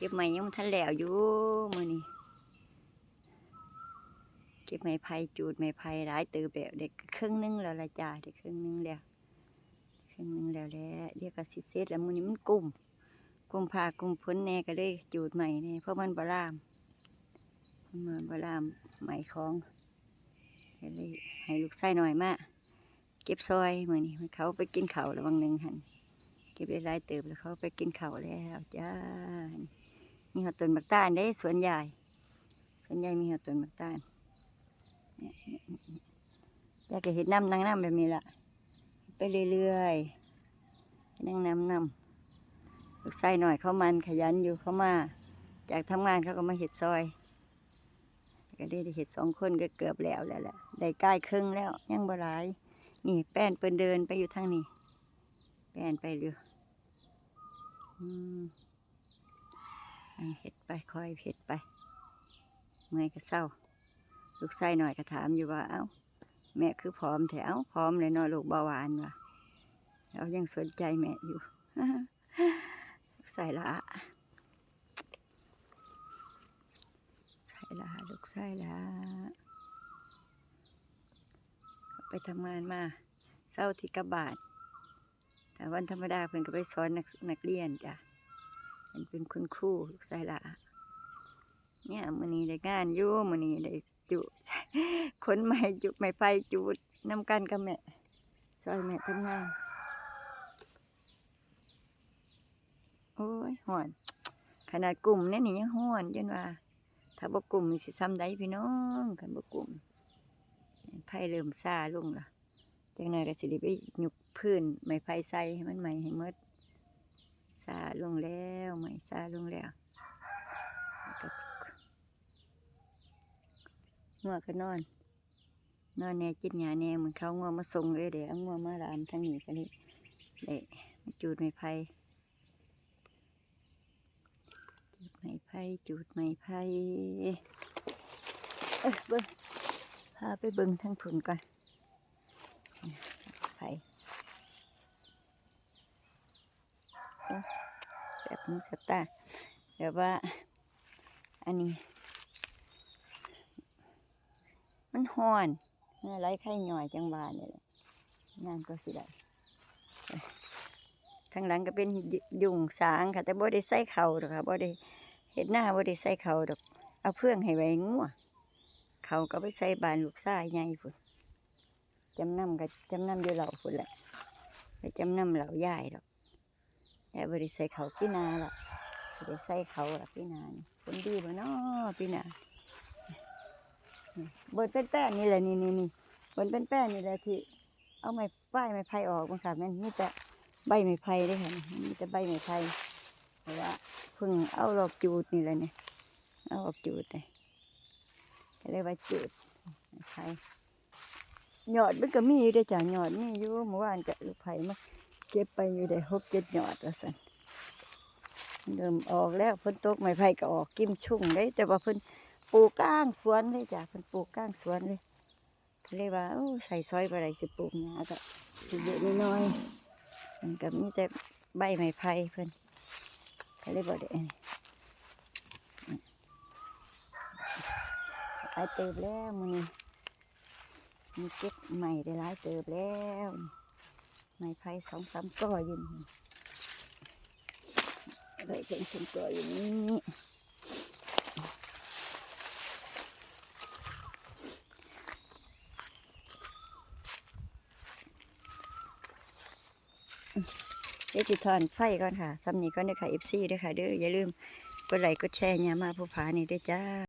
เก็บไม้ยังทันแล้วอยู่มือนี้เก็บไม้ไผ่จูดไม้ไผ่หลายติบแล้วเด็กครึ่งหนึงแล้วละจ้าเด็กครึ่งหนึงแล้วครึ่งหนึงแล้วแหละเดี๋ยวก็สิเสร็จแล้วมือนี้มันกลุ่มกลุ่มผ้ากลุ่มพ้นแน่ก็เลยจูดใหม่แน่เพราะมันบ่ลามมันบ่ลามไหม่ของก็เลยให้ลูกชายหน่อยมาเก็บซอยมือนี้เขาไปกินเขาวแล้วบางหนึ่งหัน ก็บได้หลายเติบแล้วเขาไปกินเขาแล้วจ้า มีหัวต้นมักตาลได้สวนใหญ่สวนใหญ่มีหัวต้นมักตานอยากจะเห็นน้ำนั่งน้ำแบบนี้ละไปเรื่อยๆนั่งน้ำน้ำลูกไส้หน่อยเขามันขยันอยู่เขามา จากทำงานเขาก็มาเห็ดซอย ก็ได้เห็ดสองคนก็เกือบแล้วแล้วแหละได้ใกล้ครึ่งแล้วยังบ่หลาย นี่แป้นเปิ้นเดินไปอยู่ทางนี้ แป้นไปเรืออืมเห็ดไปคอยเห็ดไป เมื่อยก็เศร้า ลูกไส้หน่อยก็ถามอยู่ว่า เอ้า แม่คือพร้อมแถวพร้อมเลยเนอลูกเบาหวานว่ะเรายังสนใจแม่อยู่ลูกไส้ละไส้ละลูกไส้ละไปทำงานมาเศร้าที่กระบาด แต่วันธรรมดาเพิ่นก็ไปสอนนักนักเรียนจ้ะเพิ่นเป็นคุณครูลูกชายละเนี่ยมื้อนี้ได้งานอยู่มื้อนี้ได้จุคนใหม่จุไม่ไปจูดนำกันกับแม่ซอยแม่ทำงานโอ้ยห่อน ขนาดกลุ่มเนี่ยนี่ยังห่อนจนว่า ถ้าบกลุ่มสิซ้ำใดพี่น้องคันบกลุ่มไผเริ่มซาลุงละจังหน่อยก็สิได้ไปหยุก พื้นไม้ไผ่ใส่ให้มันใหม่ให้หมดซาลงแล้วไม้ซาลงแล้วแล้วงัวก็นอน นอนแน่จิตหยาแน่เหมือนเขางัวมาส่งเลยเดี๋ยวงัวมาลามทางนี้ก็เลยเดะมาจูดไม้ไผ่จูดไม้ไผ่จูดไม้ไผ่เอ้ยเบิ้งพาไปเบิ้งทางผุนก่อนไผ่โอ้แสบ มือแสตาเดี๋ยวว่า อันนี้ มันห่อนเมื่อไรไข่หน่อยจังหวาเนี่ยแหละงานก็สิได้เอ้ยข้างหลังก็เป็นยุงสางค่ะ แต่บ่ได้ใส่เข่าดอกค่ะบ่ได้เห็ดหน้าบ่ได้ใส่เข่าดอกเอาเพื่องให้ไว้งัวเขาก็ไปใส่บานลูกซ้ายใหญ่พุ่นจำนำกับจำนำอยู่เหล่าพุ่นแหละไปจำนำเหล่าย่ายดอก แต่บริใส่เขาพี่นาล่ะบริใส่เขาล่ะพี่นานี่คนดีบ่เนาะพี่นาบนเป็นแป้นนี่แหละนี่นี่นี่บนเป็นแป้นนี่แหละที่เอาไม้ป้ายไม้ไผ่ออกมันค่ะแมันมีแต่ใบไม้ไผ่เด้ค่ะนี่มีแต่ใบไม้ไผ่เพราะว่าเพิ่งเอาหลอกจูดนี่แหละเนี่ยเอาออกจูดเลยก็เลยว่าจูดไผ่หยอดมันก็มีอยู่ได้จ้ะหยอดมีอยู่เมื่อวานกะลูกไผ่มา เก็บไปอยู่ได้หกเจ็ดหยอดแล้วสันเริ่มออกแล้วเพิ่นตกไม้ไผ่ก็ออกกิ้มชุ่งเลยแต่ว่าเพิ่นปลูกก้างสวนเลยจ้ะเพิ่นปลูกก้างสวนเลยเลยว่าโอ้ใส่ซอยไปไรสิปลูกหญ้าก็สิเยอะน้อยมันก็มีแต่ใบไม้ไผ่เพิ่นก็เลยบ่ได้ไปเติบแล้วมื้อนี้มีเก็บใหม่ได้หลายเติบแล้ว ไม้ไผ่สองสามก้ออยู่นี่เลยเป็นเป็นก้ออยู่นี้เดี๋ยวจิทอนไฟก่อนค่ะซ้ำนี้ก็ได้อค่ะเอฟซีด้วยค่ะเด้ออย่าลืมกดไลค์กดแชร์เนี่ยมาผู้ผานี่ด้วยจ้า